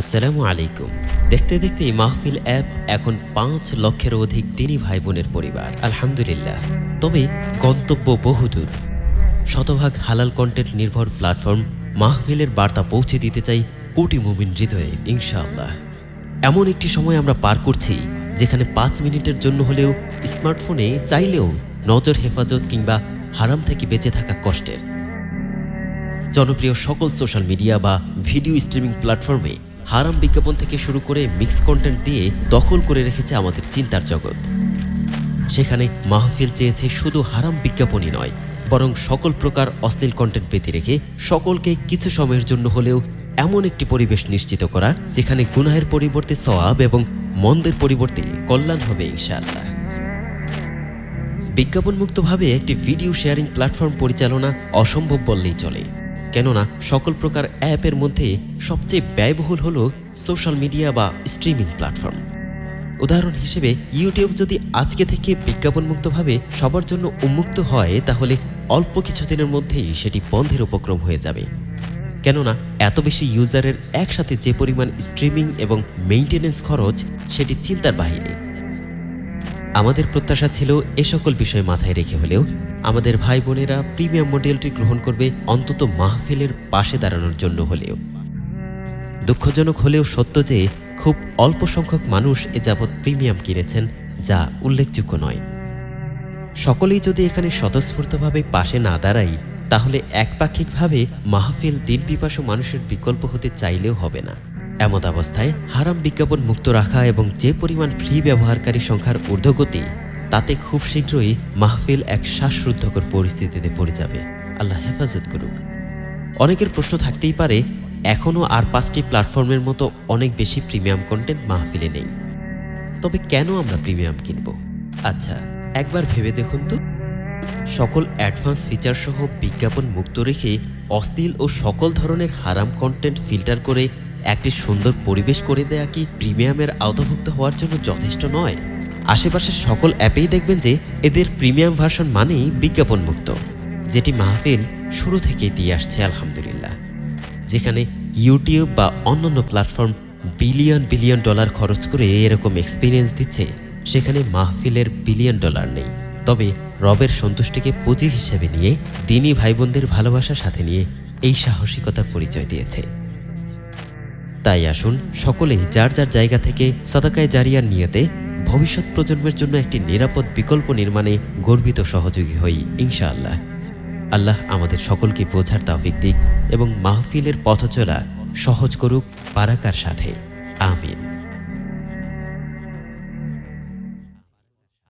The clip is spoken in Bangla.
আসসালামু আলাইকুম। দেখতে দেখতে এই মাহফিল অ্যাপ এখন পাঁচ লক্ষের অধিক দিনী ভাই বোনের পরিবার। আলহামদুলিল্লাহ। তবে গন্তব্য বহুদূর। শতভাগ হালাল কন্টেন্ট নির্ভর প্ল্যাটফর্ম মাহফিলের বার্তা পৌঁছে দিতে চাই কোটি মুমিন হৃদয়ে, ইনশাআল্লাহ। এমন একটি সময় আমরা পার করছি, যেখানে পাঁচ মিনিটের জন্য হলেও স্মার্টফোনে চাইলেও নজর, হেফাজত কিংবা হারাম থেকে বেঁচে থাকা কষ্টের। জনপ্রিয় সকল সোশ্যাল মিডিয়া বা ভিডিও স্ট্রিমিং প্ল্যাটফর্মে হারাম বিজ্ঞাপন থেকে শুরু করে মিক্স কন্টেন্ট দিয়ে দখল করে রেখেছে আমাদের চিন্তার জগৎ। সেখানে মাহফিল চেয়েছে শুধু হারাম বিজ্ঞাপনই নয়, বরং সকল প্রকার অশ্লীল কন্টেন্ট পেতে রেখে সকলকে কিছু সময়ের জন্য হলেও এমন একটি পরিবেশ নিশ্চিত করা, যেখানে গুনাহের পরিবর্তে সওয়াব এবং মন্দের পরিবর্তে কল্যাণ হবে ইনশাআল্লাহ। বিজ্ঞাপনমুক্তভাবে একটি ভিডিও শেয়ারিং প্ল্যাটফর্ম পরিচালনা অসম্ভব বললেই চলে। কেননা সকল প্রকার অ্যাপের মধ্যে সবচেয়ে ব্যয়বহুল হল সোশ্যাল মিডিয়া বা স্ট্রিমিং প্ল্যাটফর্ম। উদাহরণ হিসেবে, ইউটিউব যদি আজকে থেকে বিজ্ঞাপনমুক্তভাবে সবার জন্য উন্মুক্ত হয়, তাহলে অল্প কিছুদিনের মধ্যেই সেটি বন্ধের উপক্রম হয়ে যাবে। কেননা, এত বেশি ইউজারের একসাথে যে পরিমাণ স্ট্রিমিং এবং মেইনটেনেন্স খরচ, সেটি চিন্তার বাহিরে। আমাদের প্রত্যাশা ছিল এ সকল বিষয় মাথায় রেখে হলেও আমাদের ভাই বোনেরা প্রিমিয়াম মডেলটি গ্রহণ করবে অন্তত মাহফিলের পাশে দাঁড়ানোর জন্য হলেও। দুঃখজনক হলেও সত্য যে খুব অল্প সংখ্যক মানুষ এ যাবৎ প্রিমিয়াম কিনেছেন, যা উল্লেখযোগ্য নয়। সকলেই যদি এখানে স্বতঃস্ফূর্তভাবে পাশে না দাঁড়াই তাহলে একপাক্ষিকভাবে মাহফিল দিন পিপাসু মানুষের বিকল্প হতে চাইলেও হবে না। এমত অবস্থায় হারাম বিজ্ঞাপন মুক্ত রাখা এবং যে পরিমাণ ফ্রি ব্যবহারকারী সংখ্যার ঊর্ধ্বগতি, তাতে খুব শীঘ্রই মাহফিল এক শ্বাসরুদ্ধকর পরিস্থিতিতে পড়ে যাবে। আল্লাহ হেফাজত করুক। অনেকের প্রশ্ন থাকতেই পারে এখনও আর পাঁচটি প্ল্যাটফর্মের মতো অনেক বেশি প্রিমিয়াম কন্টেন্ট মাহফিলে নেই। তবে কেন আমরা প্রিমিয়াম কিনব? আচ্ছা একবার ভেবে দেখুন তো। সকল অ্যাডভান্স ফিচার সহ বিজ্ঞাপন মুক্ত রেখে অশ্লীল ও সকল ধরনের হারাম কন্টেন্ট ফিল্টার করে একটি সুন্দর পরিবেশ করে দেয়া কি প্রিমিয়ামের আওতাভুক্ত হওয়ার জন্য যথেষ্ট নয়? আশেপাশের সকল অ্যাপেই দেখবেন যে এদের প্রিমিয়াম ভার্সন মানেই বিজ্ঞাপন মুক্ত যেটি মাহফিল শুরু থেকেই দিয়ে আসছে, আলহামদুলিল্লাহ। যেখানে ইউটিউব বা অন্যান্য প্ল্যাটফর্ম বিলিয়ন বিলিয়ন ডলার খরচ করে এরকম এক্সপিরিয়েন্স দিচ্ছে, সেখানে মাহফিলের বিলিয়ন ডলার নেই। তবে রবের সন্তুষ্টিকে পুঁজি হিসেবে নিয়ে দিনই ভাই বোনদের ভালোবাসার সাথে নিয়ে এই সাহসিকতার পরিচয় দিয়েছে। তাই আসুন সকলেই যার যার জায়গা থেকে সাদাকায় জারিয়ার নিয়েতে ভবিষ্যৎ প্রজন্মের জন্য একটি নিরাপদ বিকল্প নির্মাণে গর্বিত সহযোগী হই, ইনশাআল্লাহ। আল্লাহ আমাদের সকলকে বোঝার তাফিক দিক এবং মাহফিলের পথচলা সহজ করুক পারাকার সাথে। আমিন।